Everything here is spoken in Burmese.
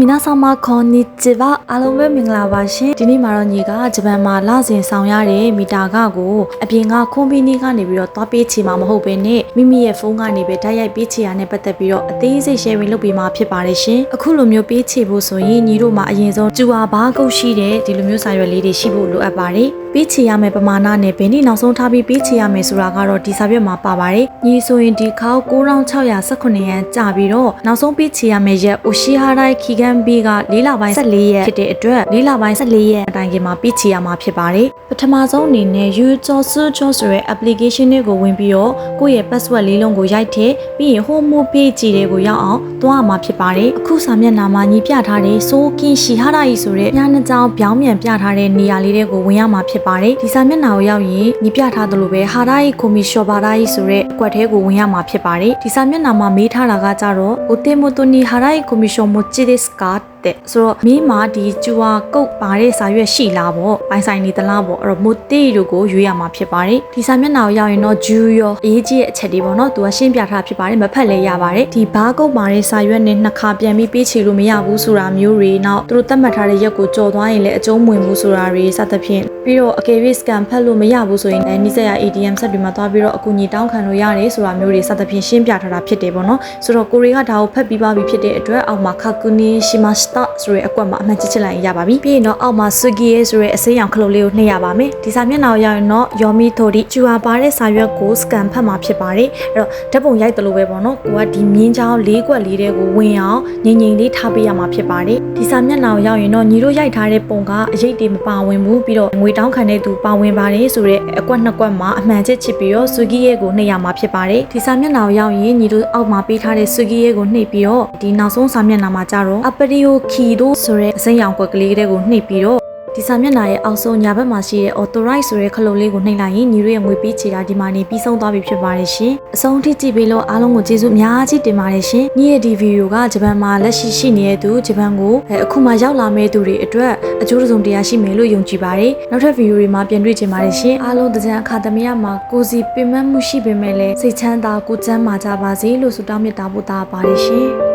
မီနာဆောင်မခွန်နီချီဗာအားလုံးပဲမင်္ဂလာပါရှင်ဒီနေ့မှာတော့ညီကဂျပန်မှာလစဉ်ဆောင်ရတဲ့မီတာကကိုအပြင်ကခွန်ပီနီကနေပြီးတော့သွားပေးချေမှာမဟုတ်ဘဲနဲ့မိမိရဲ့ဖုန်းကနေပဲတိုက်ရိုက်ပေးချေရတဲ့ပတ်သက်ပြီးတော့အသေးစိတ် sharing လုပ်ပေးမှာဖြစ်ပါတယ်ရှင်အခုလိုမျိုးပေးချေဖို့ဆိုရင်ညီတို့မှာအရင်ဆုံးကျူဟာဘာကုတ်ရှိတဲ့ဒီလိုမျိုးစာရွက်လေးတွေရှိဖို့လိုအပ်ပါတယ် ပေးချေရမယ့်ပမာဏနဲ့ဘယ်နည်းနောက်ဆုံးထားပြီးပေးချေရမယ်ဆိုတာကတော့ဒီစာရွက်မှာပါပါတယ်ညီဆိုရင်ဒီခေါက်9618ရန်ကြာပြီးတော့နောက်ဆုံးပေးချေရမယ့်ရက်အိုရှိဟာရိုက်ခီကန်ဘီက၄လပိုင်း14ရက်ဖြစ်တဲ့အတွက်၄လပိုင်း14ရက်အတိုင်းကမှာပေးချေရမှာဖြစ်ပါတယ်ပထမဆုံးအနေနဲ့ user search ဆိုတဲ့ application တွေကိုဝင်ပြီးတော့ကိုယ့်ရဲ့ password လေးလုံးကိုရိုက်ထည့်ပြီးရင် home page တွေကိုရောက်အောင်သွားရမှာဖြစ်ပါတယ်အခုစာမျက်နှာမှာညီပြထားတဲ့ sokin shihara ဆိုတဲ့ညနှကြောင်ပြောင်းပြန်ပြထားတဲ့နေရာလေးတွေကိုဝင်ရမှာဖြစ်ပါတယ်ဒီစာမျက်နှာကိုရောက်ရင်ညီပြထားသလိုပဲ harai komishobarai ဆိုတဲ့အကွက်ထဲကိုဝင်ရမှာဖြစ်ပါတယ်ဒီစာမျက်နှာမှာမေးထားတာကကြတော့ otemotoni harai komishon mochi desu ka တဲ့ဆိုတော့မင်းမှာဒီကျူဝါကုတ်ပါတဲ့စာရွက်ရှိလားပေါ့ပိုင်ဆိုင်နေသလားပေါ့အဲ့တော့မိုတေတို့ကိုရွေးရမှာဖြစ်ပါတယ်ဒီစာမျက်နှာကိုရောက်ရင်တော့ဂျူရောအရေးကြီးတဲ့အချက်တွေပေါ့နော်သူကရှင်းပြထားဖြစ်ပါတယ်မဖတ်လဲရပါတယ်ဒီဘာကုတ်ပါတဲ့စာရွက်နဲ့နှစ်ခါပြန်ပြီးပေးချေလို့မရဘူးဆိုတာမျိုးတွေနောက်သူတို့သတ်မှတ်ထားတဲ့ရက်ကိုကြော်သွားရင်လည်းအကျုံးမဝင်ဘူးဆိုတာတွေစသဖြင့်ပြီးတော့အကယ်၍ scan ဖတ်လို့မရဘူးဆိုရင်လည်းနိစက်ရ ATM ဆက်တွေမှာသွားပြီးတော့အကူအညီတောင်းခံလို့ရတယ်ဆိုတာမျိုးတွေစသဖြင့်ရှင်းပြထားတာဖြစ်တယ်ပေါ့နော်ဆိုတော့ကိုရီကဒါကိုဖတ်ပြီးပါပြီဖြစ်တဲ့အတွက်အောက်မှာခါကူနီရှိမစတာဆိုတဲ့အကွက်မှာအမှန်ချစ်ချစ်လိုက်ရပါပြီပြီးရင်တော့အောက်မှာ Sugi ရဲ့ဆိုတဲ့အစိမ်းရောင်ခလုတ်လေးကိုနှိပ်ရပါမယ်ဒီစာမျက်နှာကိုရောက်ရင်တော့ Yomi Tori ကျူဟာပါတဲ့စာရွက်ကို scan ဖတ်မှာဖြစ်ပါတယ်အဲ့တော့ဓာတ်ပုံရိုက်တယ်လို့ပဲပေါ့နော်ကိုကဒီမြင်းချောင်းလေးကွက်လေးတွေကိုဝင်အောင်ငိမ့်ငိမ့်လေးထားပေးရမှာဖြစ်ပါတယ်ဒီစာမျက်နှာကိုရောက်ရင်တော့ညီတို့ရိုက်ထားတဲ့ပုံကအရေးတွေမပါဝင်ဘူးပြီးတော့ငွေတောင်းခံတဲ့သူပါဝင်ပါတယ်ဆိုတဲ့အကွက်နှစ်ကွက်မှာအမှန်ချစ်ချစ်ပြီးတော့ Sugi ရဲ့ကိုနှိပ်ရမှာဖြစ်ပါတယ်ဒီစာမျက်နှာကိုရောက်ရင်ညီတို့အောက်မှာပေးထားတဲ့ Sugi ရဲ့ကိုနှိပ်ပြီးတော့ဒီနောက်ဆုံးစာမျက်နှာမှာကြတော့ Aprio Kido ဆိုတဲ့အစိမ်းရောင်ကွက်ကလေးတွေကိုနှိပ်ပြီးတော့ဒီစာမျက်နှာရဲ့အောက်ဆုံးညာဘက်မှာရှိတဲ့ authorize ဆိုတဲ့ခလုံးလေးကိုနှိပ်လိုက်ရင်ညီတို့ရဲ့ငွေပေးချေတာဒီမှာနေပြီးဆုံးသွားပြီဖြစ်ပါတယ်ရှင်။အဆုံးထိကြည့်ပေးလို့အားလုံးကိုကျေးဇူးအများကြီးတင်ပါတယ်ရှင်။ညီရဲ့ဒီဗီဒီယိုကဂျပန်မှာလက်ရှိရှိနေတဲ့သူဂျပန်ကိုအဲအခုမှရောက်လာမဲ့သူတွေအတွက်အကျိုးစုံတရားရှိမယ်လို့ယုံကြည်ပါတယ်။နောက်ထပ်ဗီဒီယိုတွေမှာပြန်တွေ့ချင်ပါတယ်ရှင်။အားလုံးတကြံအခါသမယမှာကိုစီပင်မမှုရှိပေမဲ့လည်းစိတ်ချမ်းသာကိုကျမ်းမာကြပါစေလို့ဆုတောင်းမေတ္တာပို့တာပါတယ်ရှင်။